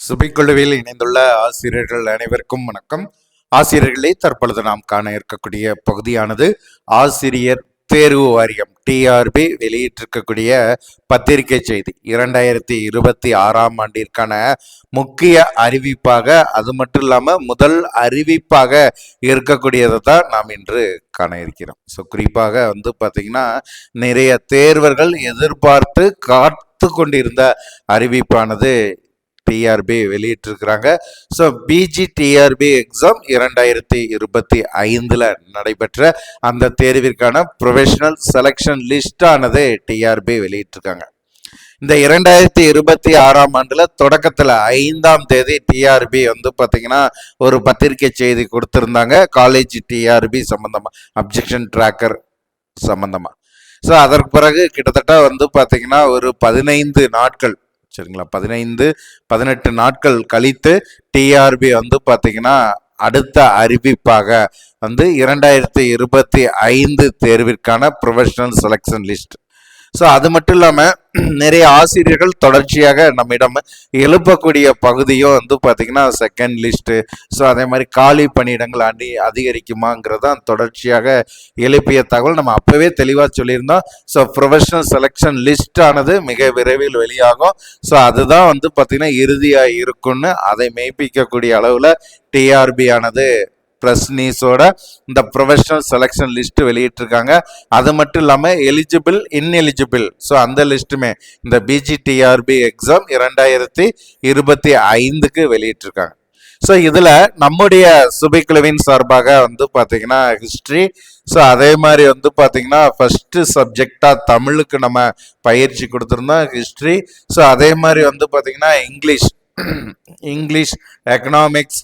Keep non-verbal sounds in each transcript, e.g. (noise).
சுபிக்குழுவில் இணைந்துள்ள ஆசிரியர்கள் அனைவருக்கும் வணக்கம். ஆசிரியர்களே தற்பொழுது நாம் காண இருக்கக்கூடிய பகுதியானது ஆசிரியர் தேர்வு வாரியம் டிஆர்பி வெளியிட்டிருக்கக்கூடிய பத்திரிகை செய்தி. இரண்டாயிரத்தி இருபத்தி ஆறாம் ஆண்டிற்கான முக்கிய அறிவிப்பாக அது மட்டும் இல்லாமல் முதல் அறிவிப்பாக இருக்கக்கூடியதை தான் நாம் இன்று காண இருக்கிறோம். ஸோ குறிப்பாக வந்து பார்த்திங்கன்னா நிறைய தேர்வர்கள் எதிர்பார்த்து காத்து கொண்டிருந்த அறிவிப்பானது டிஆர்பி வெளியிட்டிருக்கிறாங்க. ஸோ பிஜி டிஆர்பி எக்ஸாம் இரண்டாயிரத்தி இருபத்தி ஐந்தில் நடைபெற்ற அந்த தேர்விற்கான ப்ரொஃபஷனல் செலெக்ஷன் லிஸ்டானது டிஆர்பி வெளியிட்டிருக்காங்க. இந்த இரண்டாயிரத்தி இருபத்தி ஆறாம் ஆண்டுல தொடக்கத்துல ஐந்தாம் தேதி டிஆர்பி வந்து பாத்தீங்கன்னா ஒரு பத்திரிகை செய்தி கொடுத்திருந்தாங்க. காலேஜ் டிஆர்பி சம்பந்தமா அப்ஜெக்ஷன் ட்ராக்கர் சம்பந்தமா. ஸோ அதற்கு பிறகு கிட்டத்தட்ட வந்து பார்த்திங்கன்னா ஒரு பதினைந்து நாட்கள் சரிங்களா? பதினைந்து பதினெட்டு நாட்கள் கழித்து டிஆர்பி வந்து பாத்தீங்கன்னா அடுத்த அறிவிப்பாக வந்து இரண்டாயிரத்தி இருபத்தி ஐந்து தேர்விற்கான ப்ரொஃபஷனல் செலெக்ஷன் லிஸ்ட் ஸோ அது மட்டும் இல்லாமல் (clears throat) நிறைய ஆசிரியர்கள் தொடர்ச்சியாக நம்மிடம் எழுப்பக்கூடிய பகுதியும் வந்து பார்த்திங்கன்னா செகண்ட் லிஸ்ட்டு ஸோ அதே மாதிரி காலி பணியிடங்கள் அணி அதிகரிக்குமாங்கிறதான் தொடர்ச்சியாக எழுப்பிய தகவல். நம்ம அப்போவே தெளிவாக சொல்லியிருந்தோம். ஸோ ப்ரொஃபஷனல் செலெக்ஷன் லிஸ்ட் ஆனது மிக விரைவில் வெளியாகும். ஸோ அதுதான் வந்து பார்த்திங்கன்னா இறுதியாக இருக்குன்னு அதை மெய்ப்பிக்கக்கூடிய அளவில் டிஆர்பி ஆனது ப்ளஸ் நீஸோட இந்த ப்ரொஃபஷனல் செலெக்ஷன் லிஸ்ட் வெளியிட்டிருக்காங்க. அது மட்டும் இல்லாமல் எலிஜிபிள் இன்எலிஜிபிள் ஸோ அந்த லிஸ்ட்டுமே இந்த பிஜிடிஆர்பி எக்ஸாம் இரண்டாயிரத்தி இருபத்தி ஐந்துக்கு வெளியிட்டிருக்காங்க. ஸோ இதில் நம்முடைய சுபைக்குழுவின் சார்பாக வந்து பார்த்திங்கன்னா ஹிஸ்ட்ரி ஸோ அதே மாதிரி வந்து பார்த்திங்கன்னா ஃபஸ்ட்டு சப்ஜெக்டாக தமிழுக்கு நம்ம பயிற்சி கொடுத்துருந்தோம் ஹிஸ்ட்ரி ஸோ அதே மாதிரி வந்து பார்த்திங்கன்னா இங்கிலீஷ் இங்கிலீஷ் எக்கனாமிக்ஸ்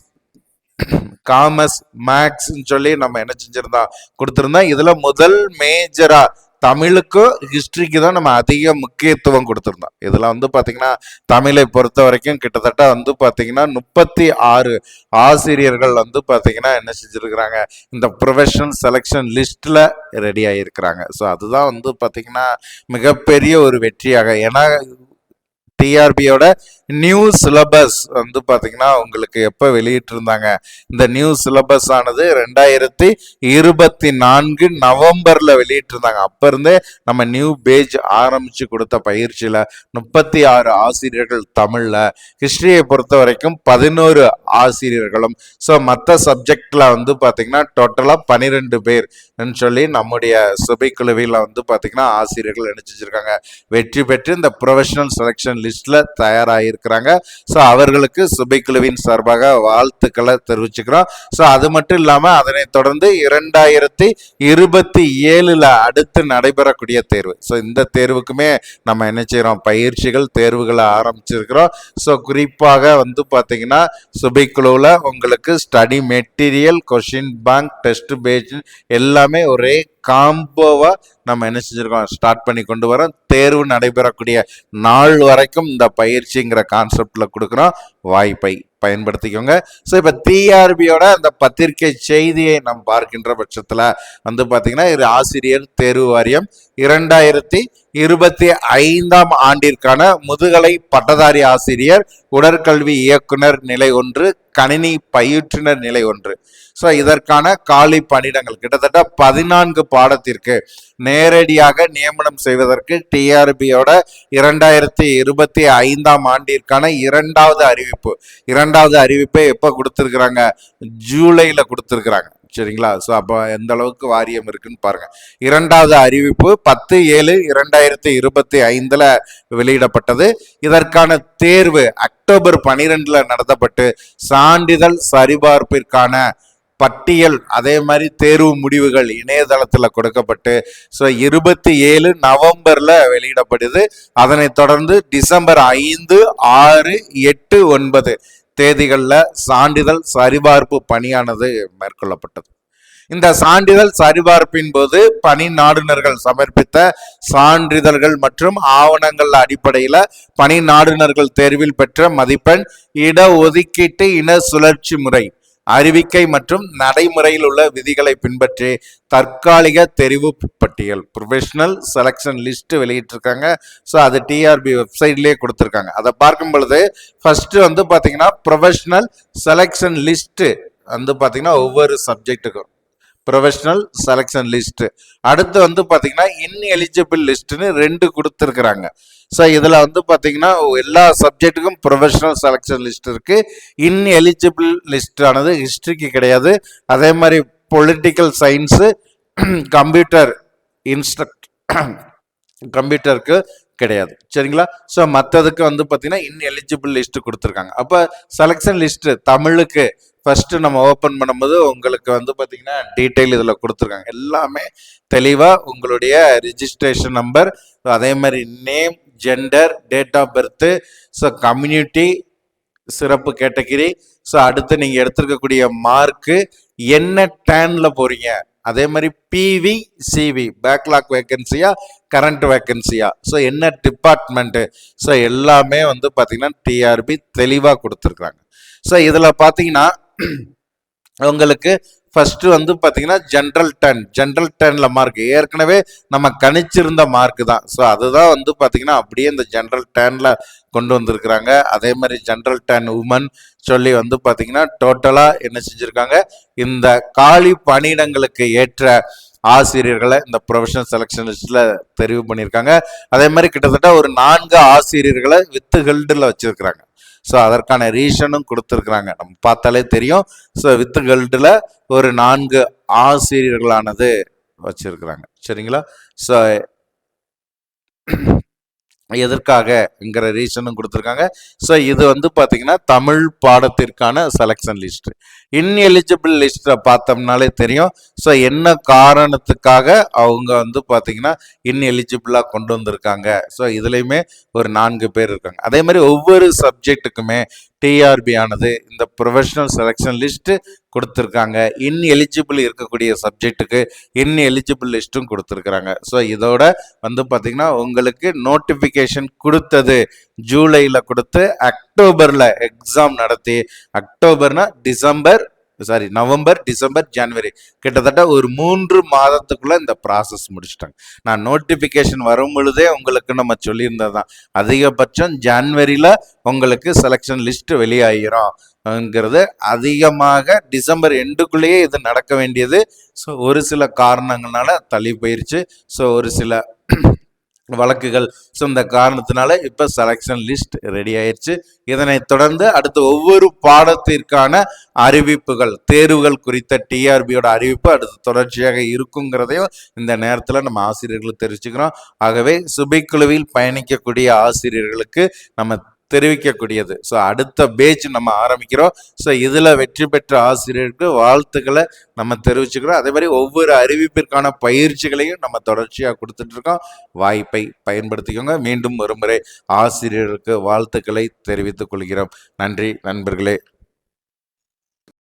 காமர்ஸ் மேக்ஸ்ன்னு சொல்லி நம்ம என்ன செஞ்சிருந்தா கொடுத்துருந்தோம் இதுல முதல் மேஜரா தமிழுக்கும் ஹிஸ்ட்ரிக்கு தான் நம்ம அதிக முக்கியத்துவம் கொடுத்துருந்தோம். இதில் வந்து பார்த்திங்கன்னா தமிழை பொறுத்த வரைக்கும் கிட்டத்தட்ட வந்து பார்த்தீங்கன்னா முப்பத்தி ஆறு ஆசிரியர்கள் வந்து பார்த்திங்கன்னா என்ன செஞ்சுருக்கிறாங்க இந்த ப்ரொஃபஷனல் செலெக்ஷன் லிஸ்ட்டில் ரெடி ஆகியிருக்கிறாங்க ஸோ அதுதான் வந்து பார்த்திங்கன்னா மிகப்பெரிய ஒரு வெற்றியாக ஏன்னா டிஆர்பியோட நியூ சிலபஸ் வந்து பார்த்தீங்கன்னா உங்களுக்கு எப்போ வெளியிட்டிருந்தாங்க? இந்த நியூ சிலபஸ் ஆனது ரெண்டாயிரத்தி இருபத்தி நான்கு நவம்பரில் வெளியிட்டிருந்தாங்க. அப்போ இருந்தே நம்ம நியூ பேஜ் ஆரம்பித்து கொடுத்த பயிற்சியில் முப்பத்தி ஆறு ஆசிரியர்கள் தமிழில் ஹிஸ்ட்ரியை பொறுத்த வரைக்கும் பதினோரு ஆசிரியர்களும். ஸோ மற்ற சப்ஜெக்டில் வந்து பார்த்திங்கன்னா டோட்டலாக பன்னிரெண்டு பேர் சொல்லி நம்முடைய சுபைக்குழுவில் வந்து பார்த்தீங்கன்னா ஆசிரியர்கள் நினைச்சிருக்காங்க வெற்றி பெற்று இந்த ப்ரொஃபஷனல் செலெக்ஷன் லிஸ்ட்டில் தயாராகி இருக்கிறாங்க. ஸோ அவர்களுக்கு சுபைக்குழுவின் சார்பாக வாழ்த்துக்களை தெரிவிச்சுக்கிறோம். ஸோ அது மட்டும் இல்லாமல் அதனைத் தொடர்ந்து இரண்டாயிரத்தி இருபத்தி ஏழில் அடுத்து நடைபெறக்கூடிய தேர்வு. ஸோ இந்த தேர்வுக்குமே நம்ம என்ன செய்கிறோம் பயிற்சிகள் தேர்வுகளை ஆரம்பிச்சிருக்கிறோம். ஸோ குறிப்பாக வந்து பார்த்தீங்கன்னா சுபைக்குழுவில் உங்களுக்கு study material question bank test page எல்லாமே ஒரே காம்போவாக நம்ம என்ன செஞ்சுருக்கோம்? ஸ்டார்ட் பண்ணி கொண்டு வரோம். தேர்வு நடைபெறக்கூடிய நாள் வரைக்கும் இந்த பயிற்சிங்கிற கான்செப்டில் கொடுக்குறோம். வாய்ப்பை பயன்படுத்திக்கோங்க. ஸோ இப்போ டிஆர்பியோட அந்த பத்திரிகை செய்தியை நாம் பார்க்கின்ற பட்சத்தில் வந்து பார்த்தீங்கன்னா இது ஆசிரியர் தேர்வு வாரியம் இரண்டாயிரத்தி இருபத்தி ஐந்தாம் ஆண்டிற்கான முதுகலை பட்டதாரி ஆசிரியர் உடற்கல்வி இயக்குனர் நிலை ஒன்று கணினி பயிற்றுனர் நிலை ஒன்று. ஸோ இதற்கான காலி பணியிடங்கள் கிட்டத்தட்ட பதினான்கு பாடத்திற்கு நேரடியாக நியமனம் செய்வதற்கு டிஆர்பியோட இரண்டாயிரத்தி இருபத்தி ஐந்தாம் ஆண்டிற்கான இரண்டாவது அறிவிப்பு. இரண்டாவது அறிவிப்பை எப்போ கொடுத்துருக்குறாங்க? ஜூலையில் கொடுத்துருக்குறாங்க. சரிங்களா? ஸோ அப்போ எந்த அளவுக்கு வாரியம் இருக்குன்னு பாருங்க. இரண்டாவது அறிவிப்பு பத்து ஏழு இரண்டாயிரத்தி இருபத்தி ஐந்தில் வெளியிடப்பட்டது. இதற்கான தேர்வு அக்டோபர் பனிரெண்டுல நடத்தப்பட்டு சான்றிதழ் சரிபார்ப்பிற்கான பட்டியல் அதே மாதிரி தேர்வு முடிவுகள் இணையதளத்தில் கொடுக்கப்பட்டு ஸோ இருபத்தி ஏழு நவம்பரில் வெளியிடப்படுது. அதனைத் தொடர்ந்து டிசம்பர் ஐந்து ஆறு எட்டு ஒன்பது தேதிகளில் சான்றிதழ் சரிபார்ப்பு பணியானது மேற்கொள்ளப்பட்டது. இந்த சான்றிதழ் சரிபார்ப்பின் போது பணி நாடுனர்கள் சமர்ப்பித்த சான்றிதழ்கள் மற்றும் ஆவணங்கள் அடிப்படையில் பணி நாடுனர்கள் தேர்வில் பெற்ற மதிப்பெண் இட ஒதுக்கீட்டு இன சுழற்சி முறை அறிவிக்கை மற்றும் நடைமுறையில் உள்ள விதிகளை பின்பற்றி தற்காலிக தெரிவு பட்டியல் ப்ரொஃபஷனல் செலெக்ஷன் லிஸ்ட் வெளியிட்டிருக்காங்க. ஸோ அது டிஆர்பி வெப்சைட்லேயே கொடுத்துருக்காங்க. அதை பார்க்கும் பொழுது ஃபர்ஸ்ட் வந்து பார்த்தீங்கன்னா ப்ரொஃபஷனல் செலெக்ஷன் லிஸ்ட் வந்து பார்த்தீங்கன்னா ஒவ்வொரு சப்ஜெக்ட்டுக்கும் ப்ரொஃபஷனல் செலெக்ஷன் லிஸ்ட் அடுத்து வந்து பார்த்தீங்கன்னா இன்எலிஜிபிள் லிஸ்ட்டுன்னு ரெண்டு கொடுத்துருக்குறாங்க. ஸோ இதில் வந்து பார்த்தீங்கன்னா எல்லா சப்ஜெக்ட்டுக்கும் ப்ரொஃபஷனல் செலெக்ஷன் லிஸ்ட் இருக்குது இன்எலிஜிபிள் லிஸ்டானது ஹிஸ்ட்ரிக்கு கிடையாது. அதே மாதிரி பொலிட்டிக்கல் சயின்ஸு கம்ப்யூட்டர் இன்ஸ்ட்ரக்ட் கம்ப்யூட்டருக்கு கிடையாது. சரிங்களா? ஸோ மற்றதுக்கு வந்து பார்த்தீங்கன்னா இன்எலிஜிபிள் லிஸ்ட்டு கொடுத்துருக்காங்க. அப்போ செலெக்ஷன் லிஸ்ட்டு தமிழுக்கு ஃபஸ்ட்டு நம்ம ஓப்பன் பண்ணும்போது உங்களுக்கு வந்து பார்த்தீங்கன்னா டீட்டெயில் இதில் கொடுத்துருக்காங்க. எல்லாமே தெளிவாக உங்களுடைய ரிஜிஸ்ட்ரேஷன் நம்பர் அதே மாதிரி name gender date of birth so community சிறப்பு கேட்டகிரி ஸோ அடுத்து நீங்கள் எடுத்துருக்கக்கூடிய மார்க்கு என்ன டேனில் போகிறீங்க அதே மாதிரி பிவி சிவி பேக்லாக் வேக்கன்சியா கரண்ட் வேக்கன்சியா ஸோ என்ன டிபார்ட்மெண்ட்டு ஸோ எல்லாமே வந்து பார்த்தீங்கன்னா டிஆர்பி தெளிவாக கொடுத்துருக்குறாங்க ஸோ இதில் பார்த்தீங்கன்னா (clears throat) உங்களுக்கு ஃபர்ஸ்ட் வந்து பார்த்தீங்கன்னா ஜென்ரல் டென் ஜென்ரல் டென்ல மார்க் ஏற்கனவே நம்ம கணிச்சிருந்த மார்க் தான். ஸோ அதுதான் வந்து பார்த்தீங்கன்னா அப்படியே இந்த ஜென்ரல் டென்ல கொண்டு வந்திருக்கிறாங்க. அதே மாதிரி ஜென்ரல் டென் உமன் சொல்லி வந்து பார்த்தீங்கன்னா டோட்டலாக என்ன செஞ்சுருக்காங்க? இந்த காலி பணியிடங்களுக்கு ஏற்ற ஆசிரியர்களை இந்த ப்ரொஃபஷனல் செலெக்ஷன் லிஸ்ட்ல தெரிவு பண்ணியிருக்காங்க. அதே மாதிரி கிட்டத்தட்ட ஒரு நான்கு ஆசிரியர்களை வித்து ஹெல்டில் வச்சிருக்கிறாங்க. ஸோ அதற்கான ரீசனும் கொடுத்துருக்குறாங்க. நம்ம பார்த்தாலே தெரியும். ஸோ வித்து கல்டில் ஒரு நான்கு ஆசிரியர்களானது வச்சுருக்குறாங்க. சரிங்களா? ஸோ எதற்காகங்கிற ரீசனும் கொடுத்துருக்காங்க. ஸோ இது வந்து பார்த்தீங்கன்னா தமிழ் பாடத்திற்கான செலெக்ஷன் லிஸ்ட்டு இன்எலிஜிபிள் லிஸ்ட்டை பார்த்தோம்னாலே தெரியும். ஸோ என்ன காரணத்துக்காக அவங்க வந்து பார்த்தீங்கன்னா இன்எலிஜிபிளாக கொண்டு வந்திருக்காங்க? ஸோ இதுலேயுமே ஒரு நான்கு பேர் இருக்காங்க. அதே மாதிரி ஒவ்வொரு சப்ஜெக்ட்டுக்குமே டிஆர்பி ஆனது இந்த ப்ரொஃபஷனல் செலெக்ஷன் லிஸ்ட்டு கொடுத்துருக்காங்க. இன் எலிஜிபிள் இருக்கக்கூடிய சப்ஜெக்ட்டுக்கு இன் எலிஜிபிள் லிஸ்ட்டும் கொடுத்துருக்குறாங்க. ஸோ இதோட வந்து பார்த்தீங்கன்னா உங்களுக்கு நோட்டிஃபிகேஷன் கொடுத்தது. ஜூலையில் கொடுத்து அக்டோபரில் எக்ஸாம் நடத்தி அக்டோபர்னா டிசம்பர் சாரி நவம்பர் டிசம்பர் ஜனவரி. கிட்டத்தட்ட ஒரு மூன்று மாதத்துக்குள்ள இந்த ப்ராசஸ் முடிச்சிட்டாங்க. நான் நோட்டிஃபிகேஷன் வரும் பொழுதே உங்களுக்கு நம்ம சொல்லியிருந்தது தான் அதிகபட்சம் ஜான்வரியில் உங்களுக்கு செலெக்ஷன் லிஸ்ட் வெளியாகிறோம்ங்கிறது அதிகமாக டிசம்பர் எண்டுக்குள்ளேயே இது நடக்க வேண்டியது. ஸோ ஒரு சில காரணங்களால தள்ளி போயிருச்சு. ஸோ ஒரு சில வழக்குகள். ஸோ இந்த காரணத்தினால இப்போ செலெக்ஷன் லிஸ்ட் ரெடி ஆயிடுச்சு இதனைத் தொடர்ந்து அடுத்து ஒவ்வொரு பாடத்திற்கான அறிவிப்புகள் தேர்வுகள் குறித்த டிஆர்பியோட அறிவிப்பு அடுத்து தொடர்ச்சியாக இருக்குங்கிறதையும் இந்த நேரத்தில் நம்ம ஆசிரியர்களுக்கு தெரிவிச்சுக்கிறோம் ஆகவே சுபைக்குழுவில் பயணிக்கக்கூடிய ஆசிரியர்களுக்கு நம்ம தெரிவிக்கக்கூடியது. ஸோ அடுத்த பேஜ் நம்ம ஆரம்பிக்கிறோம். ஸோ இதில் வெற்றி பெற்ற ஆசிரியருக்கு வாழ்த்துக்களை நம்ம தெரிவிச்சுக்கிறோம். அதே மாதிரி ஒவ்வொரு அறிவிப்பிற்கான பயிற்சிகளையும் நம்ம தொடர்ச்சியாக கொடுத்துட்டு இருக்கோம் வாய்ப்பை பயன்படுத்திக்கோங்க. மீண்டும் ஒருமுறை ஆசிரியருக்கு வாழ்த்துக்களை தெரிவித்துக் கொள்கிறோம். நன்றி நண்பர்களே.